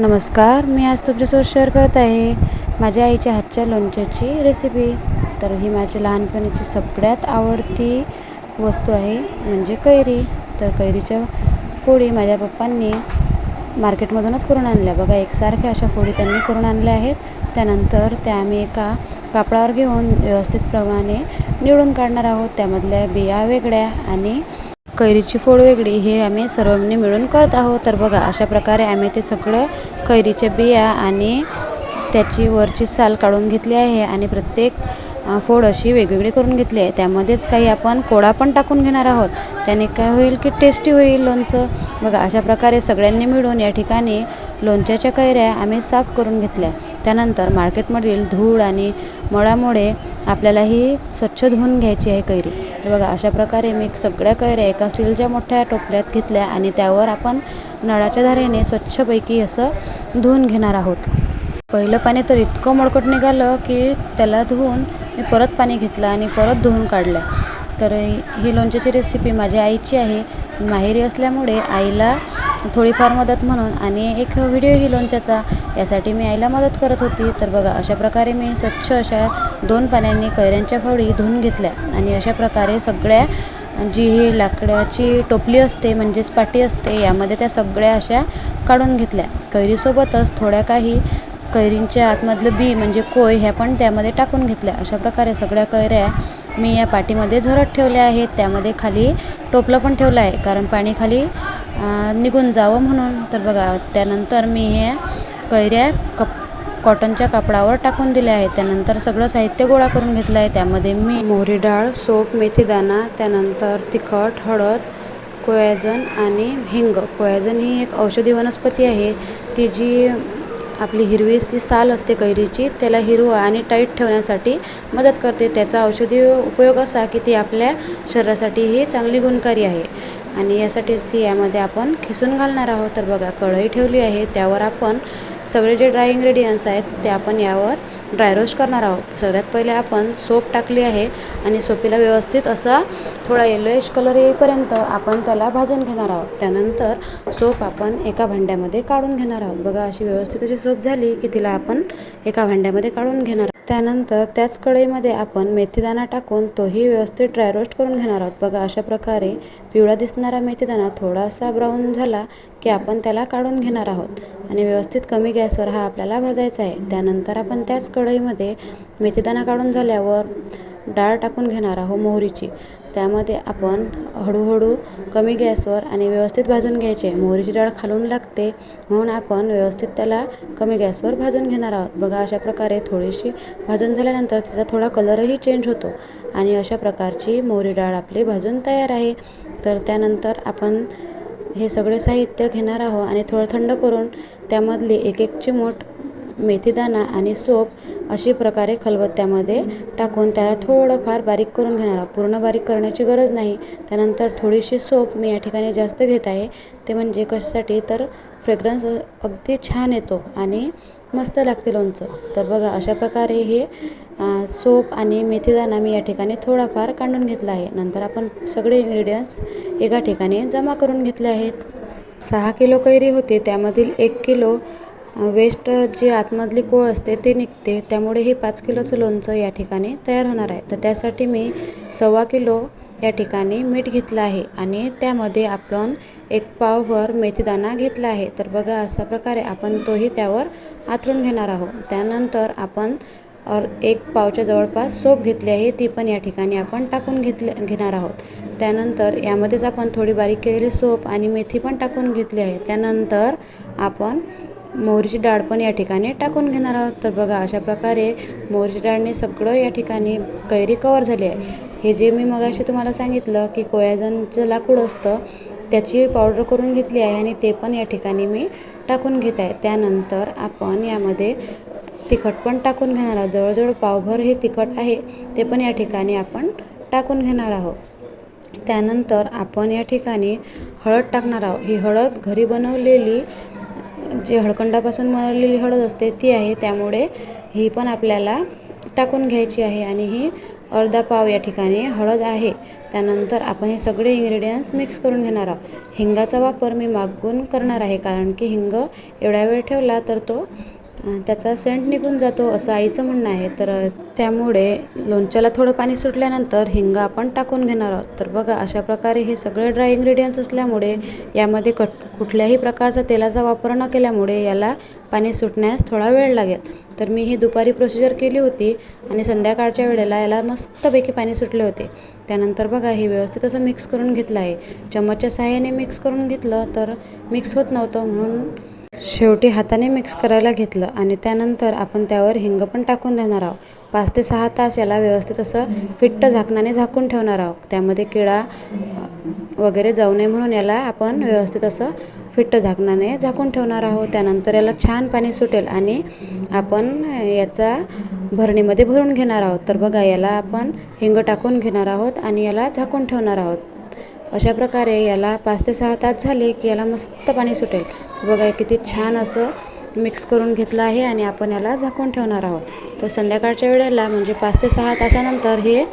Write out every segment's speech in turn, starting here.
नमस्कार मी आज तुमच्यासोबत शेअर करत आहे माझ्या आईच्या हातच्या लोणच्याची रेसिपी तर ही माझी लहानपणीची सगळ्यात आवडती वस्तू आहे म्हणजे कैरी. तर कैरीच्या फोडी माझ्या पप्पांनी मार्केटमधूनच करून आणल्या. बघा एकसारख्या अशा फोडी त्यांनी करून आणल्या आहेत. त्यानंतर त्या आम्ही एका कापडावर घेऊन व्यवस्थितप्रमाणे निवडून काढणार आहोत. त्यामधल्या बिया वेगळ्या आणि कैरीची फोड वेगळी हे आम्ही सर्वांनी मिळून करत आहोत. तर बघा अशा प्रकारे आम्ही ते सगळं कैरीच्या बिया आणि त्याची वरची साल काढून घेतली आहे आणि प्रत्येक फोड अशी वेगवेगळी करून घेतली. आहे त्यामध्येच काही आपण कोडा पण टाकून घेणार आहोत. त्याने काय होईल की टेस्टी होईल लोणचं. बघा अशा प्रकारे सगळ्यांनी मिळून या ठिकाणी लोणच्याच्या कैऱ्या आम्ही साफ करून घेतल्या. त्यानंतर मार्केटमधील धूळ आणि मळामुळे आपल्याला ही स्वच्छ धुवून घ्यायची आहे कैरी. तर बघा अशा प्रकारे मी सगळ्या कैऱ्या एका स्टीलच्या मोठ्या टोपल्यात घेतल्या आणि त्यावर आपण नळाच्या धारेने स्वच्छपैकी असं धुवून घेणार आहोत. पहिलं पाणी तर इतकं मळकट निघालं की त्याला धुवून मी परत पाणी घेतलं आणि परत धुवून काढलं. तर ही लोणच्याची रेसिपी माझ्या आईची आहे. माहेरी असल्यामुळे आईला थोडीफार मदत म्हणून आणि एक व्हिडिओ ही लोणच्याचा. यासाठी मी आईला मदत करत होती. तर बघा अशा प्रकारे मी स्वच्छ अशा दोन पाण्याने कैऱ्यांच्या फळी धुवून घेतल्या. आणि अशा प्रकारे सगळ्या जी ही लाकडाची टोपली असते म्हणजेच पाटी असते यामध्ये त्या सगळ्या अशा काढून घेतल्या. कैरीसोबतच थोड्या काही कैरींच्या आतमधलं बी म्हणजे कोय ह्या पण त्यामध्ये टाकून घेतल्या. अशा प्रकारे सगळ्या कैऱ्या मी या पाटीमध्ये झरत ठेवल्या आहेत. त्यामध्ये खाली टोपलं पण ठेवलं आहे. कारण पाणी खाली निघून जावं म्हणून. तर बघा त्यानंतर मी हे कैऱ्या कप कॉटनच्या कापडावर टाकून दिले आहे त्यानंतर सगळं साहित्य गोळा करून घेतलं आहे. त्यामध्ये मी मोहरी डाळ सोप मेथीदाणा त्यानंतर तिखट हळद कोयाजन आणि हिंग. कोयाजन ही एक औषधी वनस्पती आहे. ती जी आपली हिरवी जी साल असते कैरीची त्याला हिरवं आणि टाईट ठेवण्यासाठी मदत करते. त्याचा औषधी उपयोग असा की ती आपल्या शरीरासाठीही चांगली गुणकारी आहे. आणि यासाठीच यामध्ये आपण खिसून घालणार आहोत. तर बघा कढई ठेवली आहे. त्यावर आपण सगळे जे ड्राय इंग्रेडियंट्स आहेत ते आपण यावर ड्राय रोस्ट करणार आहोत. सगळ्यात पहिले आपण सोप टाकली आहे आणि सोपीला व्यवस्थित असा थोडा येलोइश कलर येईपर्यंत आपण त्याला भाजून घेणार आहोत. त्यानंतर सोप आपण एका भांड्यामध्ये काढून घेणार आहोत. बघा अशी व्यवस्थित अशी सोप झाली की तिला आपण एका भांड्यामध्ये काढून घेणार आहोत. त्यानंतर त्याच कढईमध्ये आपण मेथीदाणा टाकून तोही व्यवस्थित ड्राय रोस्ट करून घेणार आहोत. बघा अशा प्रकारे पिवळा दिसणारा मेथीदाणा थोडासा ब्राऊन झाला की आपण त्याला काढून घेणार आहोत. आणि व्यवस्थित कमी गॅसवर हा आपल्याला भाजायचा आहे. त्यानंतर आपण त्याच कढईमध्ये मेथीदाणा काढून झाल्यावर डाळ टाकून घेणार आहोत मोहरीची. त्यामध्ये आपण हळूहळू कमी गॅसवर आणि व्यवस्थित भाजून घ्यायचे. मोहरीची डाळ खालून लागते म्हणून आपण व्यवस्थित त्याला कमी गॅसवर भाजून घेणार आहोत. बघा अशा प्रकारे थोडीशी भाजून झाल्यानंतर तिचा थोडा कलरही चेंज होतो आणि अशा प्रकारची मोहरी डाळ आपली भाजून तयार आहे. तर त्यानंतर आपण हे सगळे साहित्य घेणार आहोत आणि थोडं थंड करून त्यामधली एक एक चिमूट मेथीदाणा आणि सोप अशी प्रकारे खलबत्त्यामध्ये टाकून त्याला थोडंफार बारीक करून घेणार पूर्ण बारीक करण्याची गरज नाही. त्यानंतर थोडीशी सोप मी या ठिकाणी जास्त घेत आहे. ते म्हणजे कशासाठी? तर फ्रेग्रन्स अगदी छान येतो आणि मस्त लागते लोणचं तर बघा अशा प्रकारे हे सोप आणि मेथीदाणा मी या ठिकाणी थोडाफार काढून घेतला आहे. नंतर आपण सगळे इन्ग्रेडियंट्स एका ठिकाणी जमा करून घेतले आहेत. सहा किलो कैरी होते. त्यामधील एक किलो वेस्ट जी आतमधली कोळ असते ते निघते. त्यामुळे हे पाच किलोचं लोणचं या ठिकाणी तयार होणार आहे. तर त्यासाठी मी सव्वा किलो या ठिकाणी मीठ घेतलं आहे आणि त्यामध्ये आपण एक पावभर मेथीदाणा घेतला आहे. तर बघा अशा प्रकारे आपण तोही त्यावर आथरून घेणार आहोत. त्यानंतर आपण और एक पावच्या जवळपास सोप घेतली आहे ती पण या ठिकाणी आपण टाकून घेतले घेणार आहोत. त्यानंतर यामध्येच आपण थोडी बारीक केलेली सोप आणि मेथी पण टाकून घेतली आहे. त्यानंतर आपण मोहरीची डाळ पण या ठिकाणी टाकून घेणार आहोत. तर बघा अशा प्रकारे मोहरीची डाळने सगळं या ठिकाणी कैरी कवर झाली आहे. हे जे मी मगाशी तुम्हाला सांगितलं की कोयाजनचं लाकूड असतं त्याची पावडर करून घेतली आहे आणि ते पण या ठिकाणी मी टाकून घेत आहे. त्यानंतर आपण यामध्ये तिखट पण टाकून घेणार आहोत. जवळजवळ पावभर हे तिखट आहे ते पण या ठिकाणी आपण टाकून घेणार आहोत. त्यानंतर आपण या ठिकाणी हळद टाकणार आहोत. ही हळद घरी बनवलेली जे हळखंडापासून मळलेली हळद असते ती आहे. त्यामुळे ही पण आपल्याला टाकून घ्यायची आहे आणि ही अर्धा पाव या ठिकाणी हळद आहे. त्यानंतर आपण हे सगळे इन्ग्रेडियंट्स मिक्स करून घेणार आहोत. हिंगाचा वापर मी मागून करणार आहे कारण की हिंग एवढ्या वेळ ठेवला तर तो त्याचा सेंट निघून जातो असं आईचं म्हणणं आहे. तर त्यामुळे लोणच्याला थोडं पाणी सुटल्यानंतर हिंग आपण टाकून घेणार आहोत. तर बघा अशा प्रकारे हे सगळे ड्राय इंग्रेडियंट्स असल्यामुळे यामध्ये कट कुठल्याही प्रकारचा तेलाचा वापर न केल्यामुळे याला पाणी सुटण्यास थोडा वेळ लागेल. तर मी ही दुपारी प्रोसिजर केली होती आणि संध्याकाळच्या वेळेला याला मस्तपैकी पाणी सुटले होते. त्यानंतर बघा हे व्यवस्थित असं मिक्स करून घेतलं आहे. चम्मचच्या सहाय्याने मिक्स करून घेतलं तर मिक्स होत नव्हतं म्हणून शेवटी हाताने मिक्स करायला घेतलं आणि त्यानंतर आपण त्यावर हिंग पण टाकून देणार आहोत. पाच ते सहा तास याला व्यवस्थित असं फिट्ट झाकणाने झाकून ठेवणार आहोत. त्यामध्ये किडा वगैरे जाऊ नये म्हणून याला आपण व्यवस्थित असं फिट्ट झाकणाने झाकून ठेवणार आहोत. त्यानंतर याला छान पाणी सुटेल आणि आपण याचा भरणीमध्ये भरून घेणार आहोत. तर बघा याला आपण हिंग टाकून घेणार आहोत आणि याला झाकून ठेवणार आहोत. अशा प्रकारे याला पाच ते सहा तास झाले की याला मस्त पाणी सुटेल. बघा किती छान असं मिक्स करून घेतलं आहे आणि आपण याला झाकून ठेवणार आहोत. तर संध्याकाळच्या वेळेला म्हणजे पाच ते सहा तासानंतर हे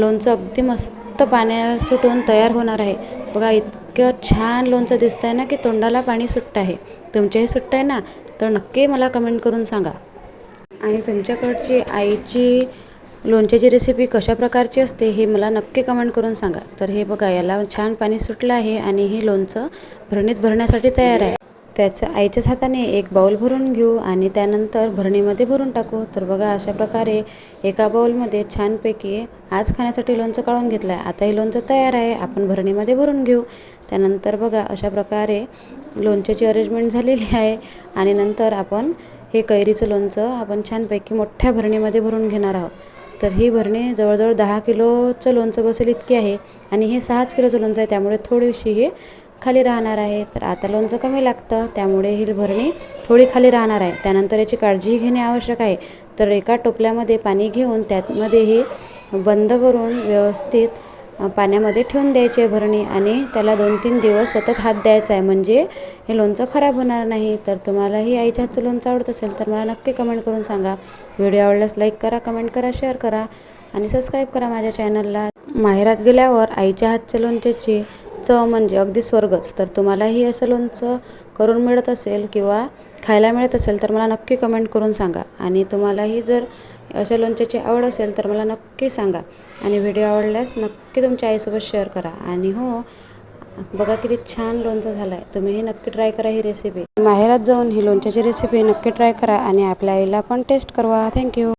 लोणचं अगदी मस्त पाण्या सुटून तयार होणार आहे. बघा इतकं छान लोणचं दिसतं आहे ना की तोंडाला पाणी सुटतं आहे. तुमच्याही सुटतं आहे ना? तर नक्की मला कमेंट करून सांगा. आणि तुमच्याकडची आईची लोणच्याची रेसिपी कशा प्रकारची असते हे मला नक्की कमेंट करून सांगा. तर हे बघा याला छान पाणी सुटलं आहे आणि हे लोणचं भरणीत भरण्यासाठी तयार आहे. त्याच्या आईच्याच हाताने एक बाऊल भरून घेऊ आणि त्यानंतर भरणीमध्ये भरून टाकू. तर बघा अशा प्रकारे एका बाऊलमध्ये छानपैकी आज खाण्यासाठी लोणचं काढून घेतलं आहे आता हे लोणचं तयार आहे. आपण भरणीमध्ये भरून घेऊ. त्यानंतर बघा अशा प्रकारे लोणच्याची अरेंजमेंट झालेली आहे. आणि नंतर आपण हे कैरीचं लोणचं आपण छानपैकी मोठ्या भरणीमध्ये भरून घेणार आहोत. तर ही भरणी जवळजवळ दहा किलोचं लोणचं बसेल इतकी आहे आणि हे सहाच किलोचं लोणचं आहे त्यामुळे थोडीशी ही खाली राहणार आहे. तर आता लोणचं कमी लागतं त्यामुळे ही भरणी थोडी खाली राहणार आहे. त्यानंतर याची काळजीही घेणे आवश्यक आहे. तर एका टोपल्यामध्ये पाणी घेऊन त्यामध्ये हे बंद करून व्यवस्थित पाण्यामध्ये ठेवून द्यायची आहे भरणी आणि त्याला दोन तीन दिवस सतत हात द्यायचा आहे. म्हणजे हे लोणचं खराब होणार नाही. तर तुम्हालाही आईच्या हातचं लोणचं आवडत असेल तर मला नक्की कमेंट करून सांगा. व्हिडिओ आवडल्यास लाईक करा कमेंट करा शेअर करा आणि सबस्क्राईब करा माझ्या चॅनलला. माहेरात गेल्यावर आईच्या हातच्या लोणच्याची चव म्हणजे अगदी स्वर्गच. तर तुम्हालाही असं लोणचं करून मिळत असेल किंवा खायला मिळत असेल तर मला नक्की कमेंट करून सांगा. आणि तुम्हालाही जर अशा लोणच्याची आवड असेल तर मला नक्की सांगा. आणि व्हिडिओ आवडल्यास नक्की तुमच्या आईसोबत शेअर करा. आणि हो बघा किती छान लोणचं झालं आहे तुम्हीही नक्की ट्राय करा ही रेसिपी माहेरात जाऊन ही लोणच्याची रेसिपी नक्की ट्राय करा आणि आपल्या आईला पण टेस्ट करवा. थँक्यू